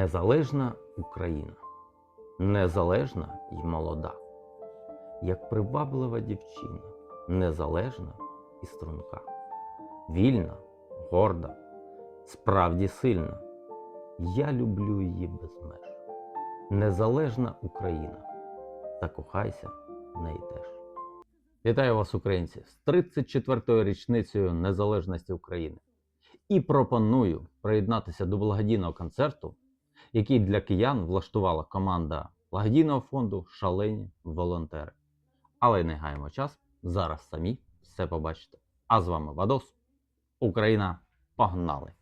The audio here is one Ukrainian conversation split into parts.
Незалежна Україна, незалежна і молода, як приваблива дівчина, незалежна і струнка, вільна, горда, справді сильна. Я люблю її без меж. Незалежна Україна, закохайся в неї теж. Вітаю вас, українці, з 34-ю річницею незалежності України і пропоную приєднатися до благодійного концерту, який для киян влаштувала команда благодійного фонду Шалені волонтери. Але не гаємо час, зараз самі все побачите. А з вами Вадос, Україна, погнали!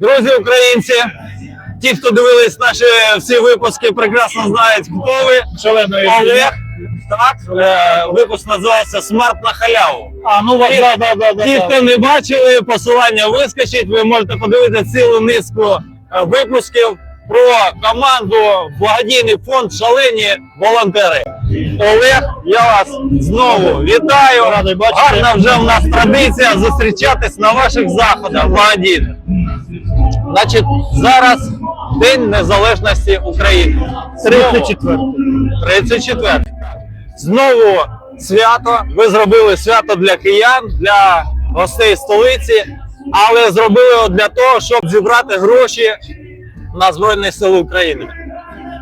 Друзі українці, ті, хто дивились наші всі випуски, прекрасно знають, хто ви. Шаленої Олег. Так, е, випуск називається Смарт на халяву. А, ну Ті, да, да, да, да, ті, хто не бачили, посилання вискочить. Ви можете подивитися цілу низку е, випусків про команду благодійний фонд Шалені волонтери. Олег, я вас знову вітаю. Радий бачити. Гарна вже в нас традиція зустрічатись на ваших заходах благодійних. Значить, зараз День Незалежності України. 34. 34. Знову свято. Ви зробили свято для киян, для гостей столиці, але зробили його для того, щоб зібрати гроші на Збройні Сили України.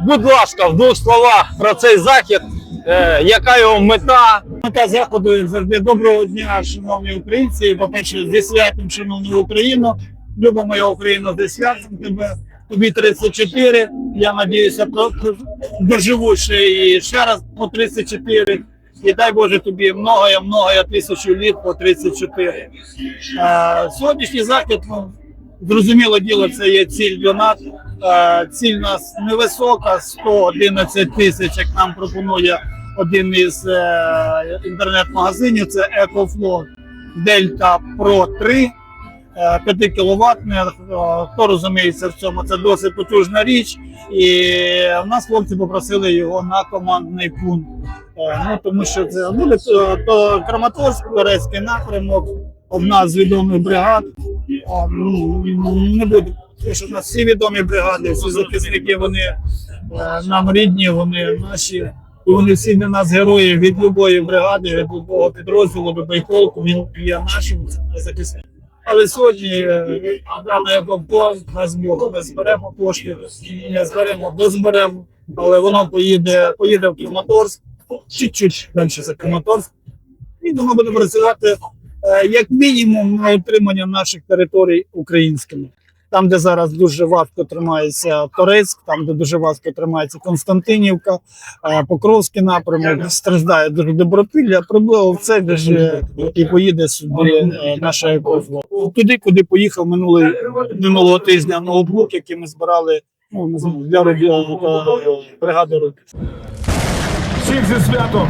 Будь ласка, в двох словах про цей захід, е, яка його мета, Мета заходу завжди доброго дня, шановні українці. По-перше, зі святом, шановну Україну. Люба моя Україна, зі святом тебе. Тобі 34. Я надіюся, доживу ще і ще раз по 34. І дай Боже тобі многоя, многоя тисячу літ по 34. Е, сьогоднішній захід, ну, зрозуміло діло, це є ціль для нас. Е, ціль у нас невисока, 111 тисяч, як нам пропонує один із е, інтернет-магазинів, це EcoFlow Delta Pro 3. 5 кВт. Хто розуміється в цьому, це досить потужна річ. І в нас хлопці попросили його на командний пункт. Е, Ну, тому що це буде то, то Краматорськ, Турецький напрямок, одна з відомих бригад. Ну, Не буде. Тому що в нас всі відомі бригади, всі захисники, вони е, нам рідні, вони наші. І вони всі для нас герої від любої бригади, від любого підрозділу, любий полку, він є нашим це наш захисник. Але сьогодні е, дане компо на збор. Ми зберемо кошти, не зберемо, дозберемо, але воно поїде, поїде в Краматорськ, чуть-чуть далі за Краматорськ. І воно буде працювати е, як мінімум на утримання наших територій українськими. Там, де зараз дуже важко тримається Торецьк, там, де дуже важко тримається Константинівка, е, Покровський напрямок, страждає дуже добропілля. Проблема в це ж е, і поїде сюди е, наша екофло. Туди, куди поїхав минулий минулого тижня ноутбук, який ми збирали ну, для бригади руки. Всіх зі святом!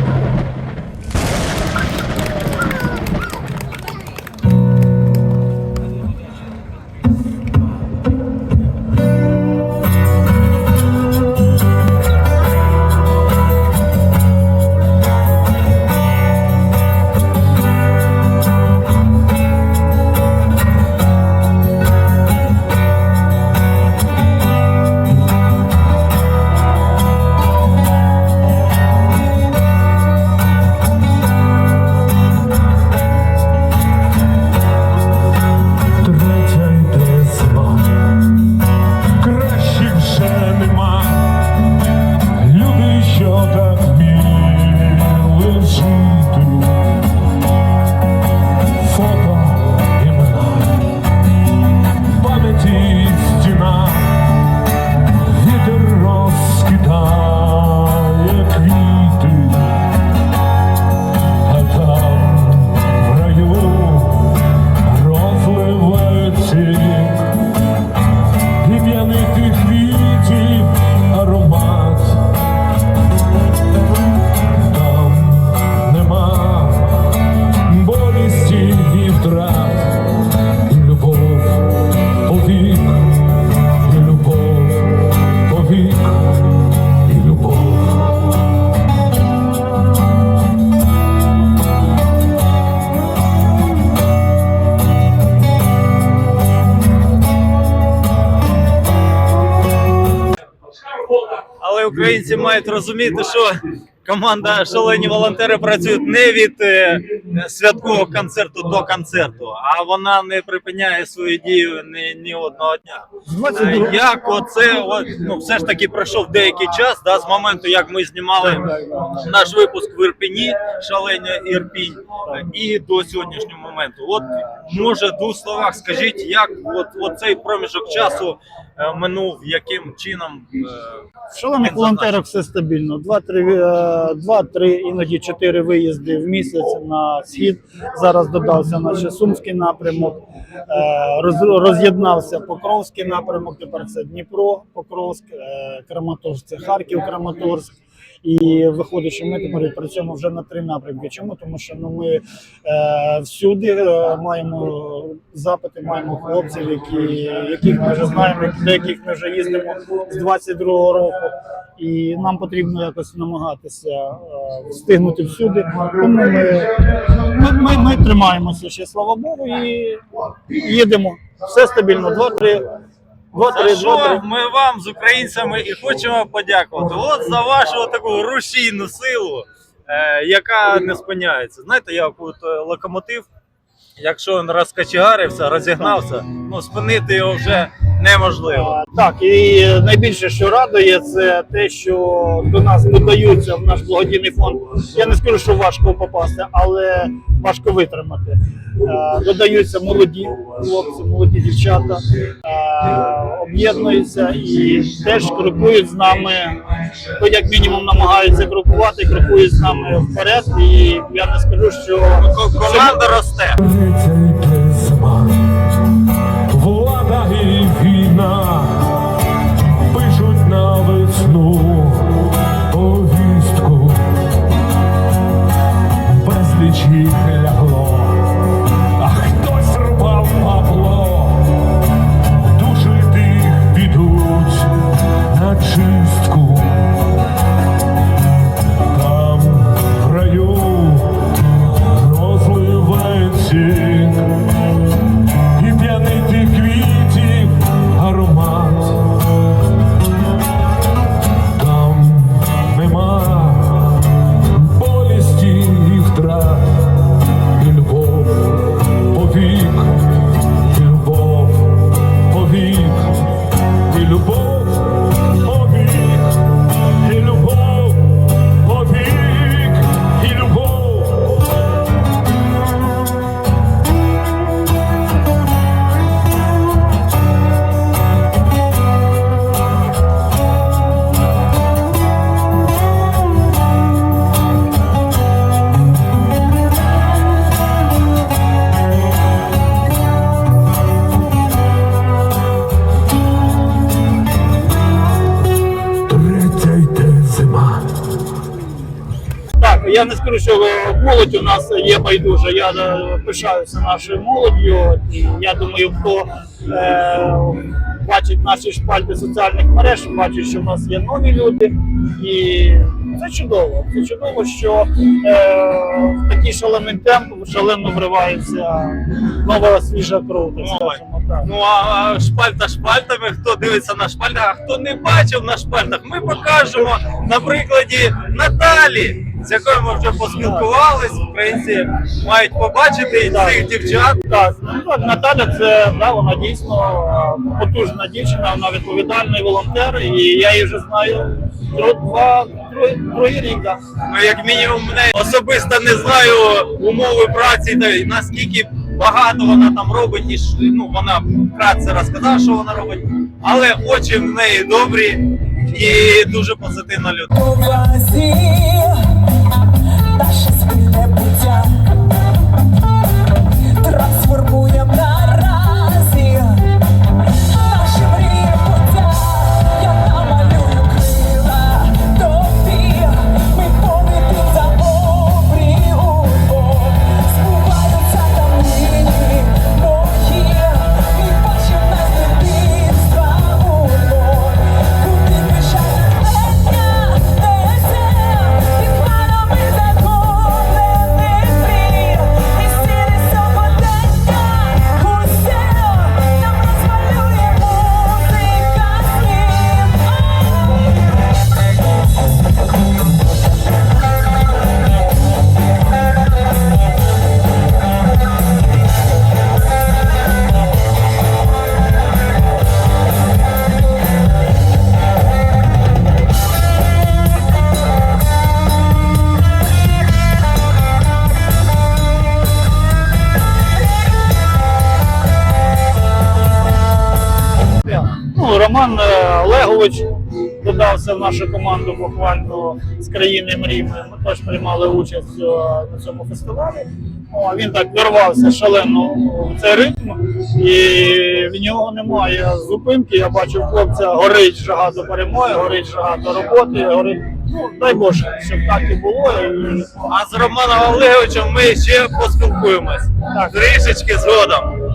Українці мають розуміти, що команда шалені волонтери працюють не від е, святкового концерту до концерту, а вона не припиняє свою дію ні, ні одного дня. З 22 Е, Як оце ну, все ж таки пройшов деякий час, да, з моменту, як ми знімали наш випуск в Ірпіні, шалення Ірпінь, і до сьогоднішнього моменту. От може в двох словах скажіть, як от, от цей проміжок часу минув, яким чином е, В шалених Він волонтерах все стабільно. Два-три, е, два-три, іноді чотири виїзди в місяць на схід. Зараз додався наш Сумський напрямок, е, роз'єднався Покровський напрямок. Тепер це Дніпро, Покровськ, е, Краматорськ, це Харків, Краматорськ. І виходить, що ми тепер працюємо вже на три напрямки. Чому? Тому що ну, ми е, всюди е, маємо запити, маємо хлопців, які, яких ми вже знаємо, до яких ми вже їздимо з 22-го року. І нам потрібно якось намагатися е, встигнути всюди. Тому ми, ми, ми, ми тримаємося ще, слава Богу, і їдемо. Все стабільно. Два-три. За що ми вам з українцями і хочемо подякувати. От за вашу таку рушійну силу, е, яка не спиняється. Знаєте, як от е, локомотив, якщо він розкачегарився, розігнався, ну спинити його вже неможливо. Так, і найбільше, що радує, це те, що до нас додаються в наш благодійний фонд. Я не скажу, що важко попасти, але важко витримати. Е, Додаються молоді хлопці, молоді дівчата, е, об'єднуються і теж крокують з нами. Ну, як мінімум, намагаються крокувати, крокують з нами вперед. І я не скажу, що Команда росте. You. Скажу, що молодь у нас є байдужа. Я е, пишаюся нашою молоддю. І я думаю, хто е, бачить наші шпальти соціальних мереж, бачить, що в нас є нові люди. І це чудово. Це чудово, що е, в такий шалений темп шалено вривається нова свіжа кров, так скажемо так. Ну а шпальта шпальтами, хто дивиться на шпальтах, а хто не бачив на шпальтах, ми покажемо на прикладі Наталі, з якою ми вже поспілкувались. Українці мають побачити цих дівчат. Так, ну Наталя це да, вона дійсно е, потужна дівчина, вона відповідальний волонтер, і я її вже знаю два, троє рік. Да. Ну, як мінімум, мене особисто не знаю умови праці, та наскільки багато вона там робить, ніж ну вона вкратце розказала, що вона робить, але очі в неї добрі і дуже позитивна людина. Додався в нашу команду буквально з країни мрій. Ми теж приймали участь е, на цьому фестивалі. О, він так дорвався шалено в цей ритм, і в нього немає зупинки. Я бачу, хлопця горить жага до перемоги, горить жага до роботи. Горить... Ну, дай Боже, щоб так і було. А з Романом Олеговичем ми ще поспілкуємось. Так. Трішечки згодом.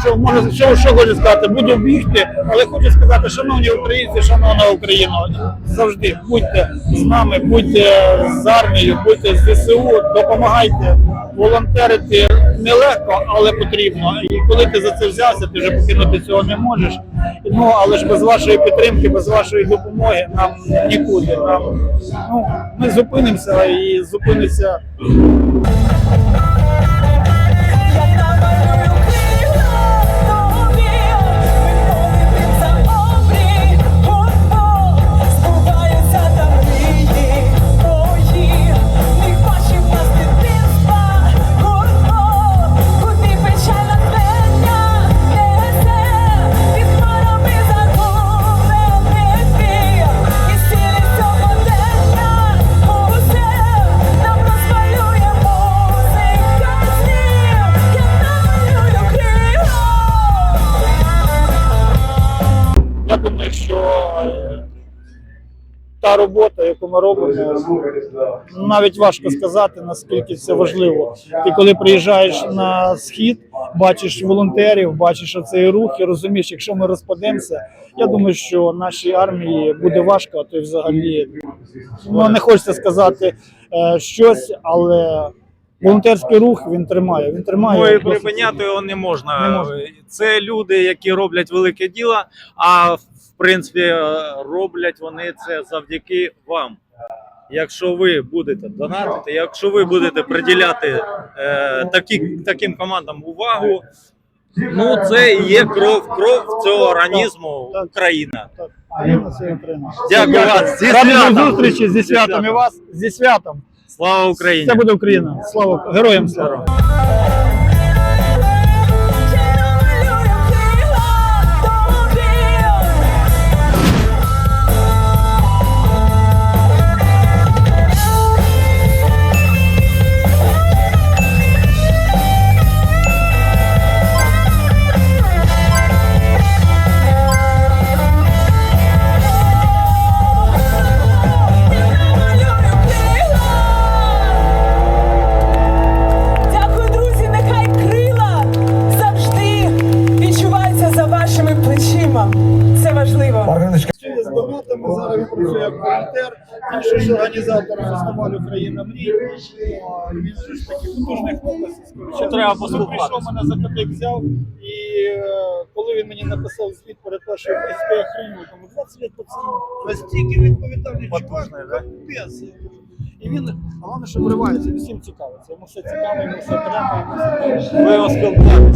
Що можу, що, що хочу сказати? Буду бігти, але хочу сказати, шановні українці, шановна Україна, завжди будьте з нами, будьте з армією, будьте з ЗСУ, допомагайте. Волонтерити нелегко, але потрібно. І коли ти за це взявся, ти вже покинути цього не можеш. Ну але ж без вашої підтримки, без вашої допомоги нам нікуди. Нам ну ми зупинимося і зупиниться та робота, яку ми робимо, навіть важко сказати, наскільки це важливо. Ти коли приїжджаєш на схід, бачиш волонтерів, бачиш оцей рух і розумієш, якщо ми розпадемося, я думаю, що нашій армії буде важко, а то й взагалі ну, не хочеться сказати е, щось, але волонтерський рух він тримає. Він тримає Ну і припиняти його не можна. Не можна. Це люди, які роблять велике діло, а в принципі е, роблять вони це завдяки вам. Якщо ви будете донатити, якщо ви будете приділяти е, такі, таким командам увагу, ну це і є кров, кров цього організму Україна. Дякую вас. Зі святом. зустрічі Зі святом і вас зі святом. Слава Україні! Це буде Україна. Слава героям слава. Плечима. Це важливо. З донатами зараз працює як волонтер, інший ж організатор фестивалю Країна мрій. Він же ж такий потужний хлопець. Треба Прийшов мене за копійк взяв, і е, коли він мені написав звіт перед першою міською хріною, тому 20 лет пацану, настільки відповідальний чувак, капець. І він, головне, що вривається, він всім цікавиться. Йому все цікаво, йому все треба, йому все треба. Ви його спілкуватися.